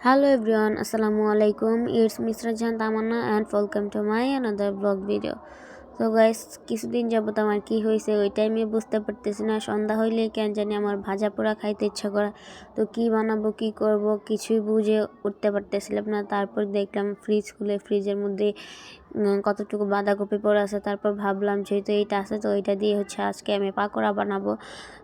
Hello everyone, আসসালামু আলাইকুম it's Mr. Jan Tamanna and welcome to my another vlog video. তো guys কিছুদিন যাবত আমার কি হয়েছে ওইটাই আমি বুঝতে পারতেছি না সন্ধ্যা হইলে কেন জানি আমার ভাজা পোড়া খাইতে ইচ্ছা করে তো কি বানাবো কি করব কিছুই বুঝে উঠতে পারতেছিলাম না তারপর দেখলাম ফ্রিজ খুলে ফ্রিজের মধ্যে কতটুকু বাঁধাকপি পড়ে আছে, তারপর ভাবলাম যেহেতু এইটা আছে, তো ওইটা দিয়ে হচ্ছে আজকে আমি পাকোড়া বানাবো।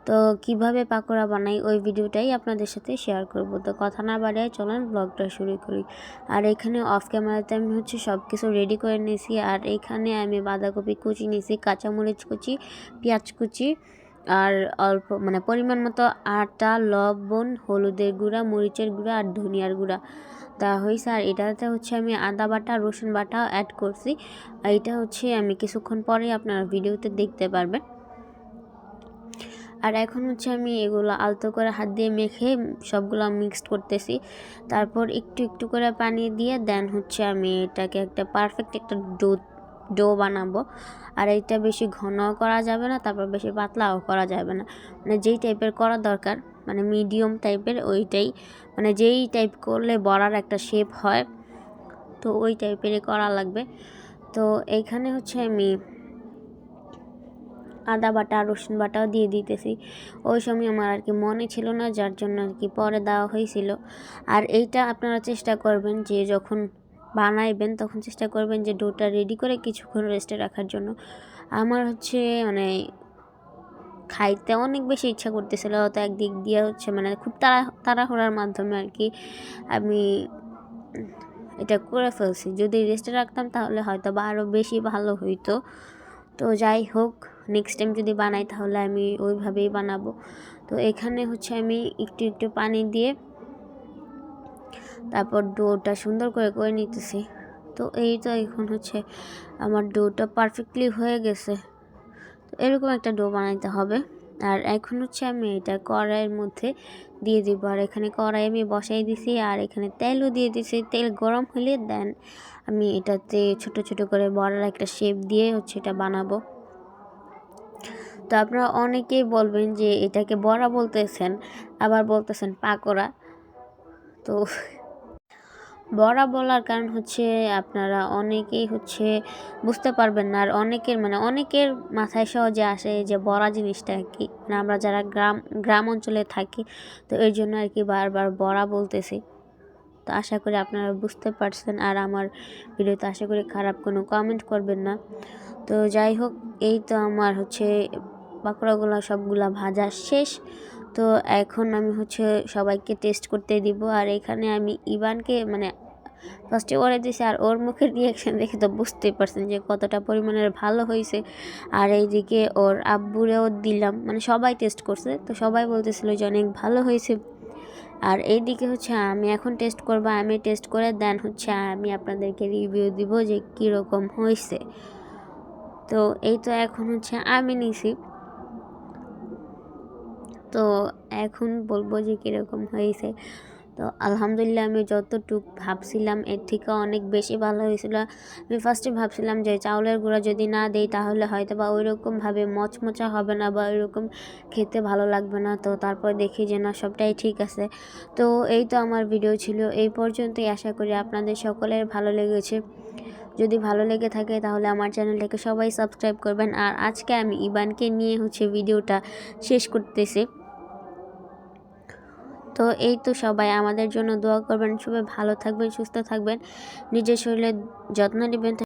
তো কীভাবে পাকোড়া বানাই ওই ভিডিওটাই আপনাদের সাথে শেয়ার করব। তো কথা না বাড়িয়ে চলেন ব্লগটা শুরু করি। আর এখানে অফ ক্যামেরাতে আমি হচ্ছে সব কিছু রেডি করে নিয়েছি। আর এখানে আমি বাঁধাকপি কুচি নিয়েছি, কাঁচামরিচ কুচি, পেঁয়াজ কুচি। আর অল্প মানে পরিমাণ মতো আটা, লবণ, হলুদের গুঁড়া, মরিচের গুঁড়া আর ধনিয়ার গুঁড়া তা হয়েছে। আর এটাতে হচ্ছে আমি আদা বাটা, রসুন বাটা অ্যাড করছি। এটা হচ্ছে আমি কিছুক্ষণ পরে আপনারা ভিডিওতে দেখতে পারবেন। আর এখন হচ্ছে আমি এগুলো আলতো করে হাত দিয়ে মেখে সবগুলো মিক্সড করতেছি। তারপর একটু একটু করে পানি দিয়ে দেন হচ্ছে আমি এটাকে একটা পারফেক্ট একটা ডো ডো বানাবো। আর এইটা বেশি ঘন করা যাবে না, তারপর বেশি পাতলাও করা যাবে না। মানে যেই টাইপের করা দরকার মানে মিডিয়াম টাইপের ওইটাই মানে যেই টাইপ করলে বড়ার একটা শেপ হয়, তো ওই টাইপেরই করা লাগবে। তো এইখানে হচ্ছে আমি আদা বাটা, রসুন বাটাও দিয়ে দিতেছি। ওই সময় আমার আর কি মনে ছিল না, যার জন্য আর কি পরে দেওয়া হয়েছিল। আর এইটা আপনারা চেষ্টা করবেন যে যখন বানাইবেন, তখন চেষ্টা করবেন যে ডোটা রেডি করে কিছুক্ষণ রেস্টে রাখার জন্য। আমার হচ্ছে মানে খাইতে অনেক বেশি ইচ্ছা করতেছিল, তো একদিক দিয়ে হচ্ছে মানে খুব তাড়া, তাড়াহুড়ার মাধ্যমে আর কি আমি এটা করে ফেলছি। যদি রেস্টে রাখতাম তাহলে হয়তো বা আরও বেশি ভালো হইতো। তো যাই হোক নেক্সট টাইম যদি বানাই তাহলে আমি ওইভাবেই বানাবো। তো এখানে হচ্ছে আমি একটু একটু পানি দিয়ে তারপর ডোটা সুন্দর করে করে নিতেছি। তো এই তো এখন হচ্ছে আমার ডোটা পারফেক্টলি হয়ে গেছে। তো এরকম একটা ডো বানাইতে হবে। আর এখন হচ্ছে আমি এটা কড়াইয়ের মধ্যে দিয়ে দিব। আর এখানে কড়াই আমি বসাই দিছি আর এখানে তেলও দিয়ে দিছি। তেল গরম হলে দেন আমি এটাতে ছোট ছোট করে বড়ার একটা শেপ দিয়ে হচ্ছে এটা বানাবো। তো আপনারা অনেকেই বলবেন যে এটাকে বড়া বলতেছেন, আবার বলতেছেন পাকোড়া। তো বড়া বলার কারণ হচ্ছে আপনারা অনেকেই হচ্ছে বুঝতে পারবেন না। আর অনেকের মানে অনেকের মাথায় সহজে আসে যে বড়া জিনিসটা কি? মানে আমরা যারা গ্রাম গ্রাম অঞ্চলে থাকি, তো এই জন্য আর কি বারবার বড়া বলতেছি। তো আশা করি আপনারা বুঝতে পারছেন আর আমার ভিডিওতে আশা করি খারাপ কোনো কমেন্ট করবেন না। তো যাই হোক, এই তো আমার হচ্ছে পাকোড়াগুলো সবগুলা ভাজা শেষ। তো এখন আমি হচ্ছে সবাইকে টেস্ট করতে দিব। আর এখানে আমি ইবানকে মানে ফার্স্টে ওরে দিয়েছি আর ওর মুখের রিয়াকশান দেখে তো বুঝতেই পারছেন যে কতটা পরিমাণের ভালো হয়েছে। আর এইদিকে ওর আব্বুরেও দিলাম। মানে সবাই টেস্ট করছে, তো সবাই বলতেছিল যে অনেক ভালো হয়েছে। আর এইদিকে হচ্ছে আমি এখন টেস্ট করব, আমি টেস্ট করে দেন হচ্ছে আমি আপনাদেরকে রিভিউ দিব যে কীরকম হয়েছে। তো এই তো এখন হচ্ছে আমি নিছি। তো এখন বলব যে কীরকম হয়েছে। তো আলহামদুলিল্লাহ আমি যতটুক ভাবছিলাম, এর থেকে অনেক বেশি ভালো হয়েছিল। আমি ফার্স্টে ভাবছিলাম যে চাউলের গুঁড়া যদি না দেই তাহলে হয়তো বা ওই রকমভাবে মচমচা হবে না বা ওইরকম খেতে ভালো লাগবে না। তো তারপর দেখি যে না, সবটাই ঠিক আছে। তো এই তো আমার ভিডিও ছিল। এই পর্যন্তই আশা করি আপনাদের সকলের ভালো লেগেছে। যদি ভালো লেগে থাকে তাহলে আমার চ্যানেলটাকে সবাই সাবস্ক্রাইব করবেন। আর আজকে আমি ইবানকে নিয়ে হচ্ছে ভিডিওটা শেষ করতেছি। তো এই তো সবাই, আমাদের জন্য দোয়া করবেন। সবাই ভালো থাকবেন, সুস্থ থাকবেন। নিজের শরীরের যত্ন নেবেন।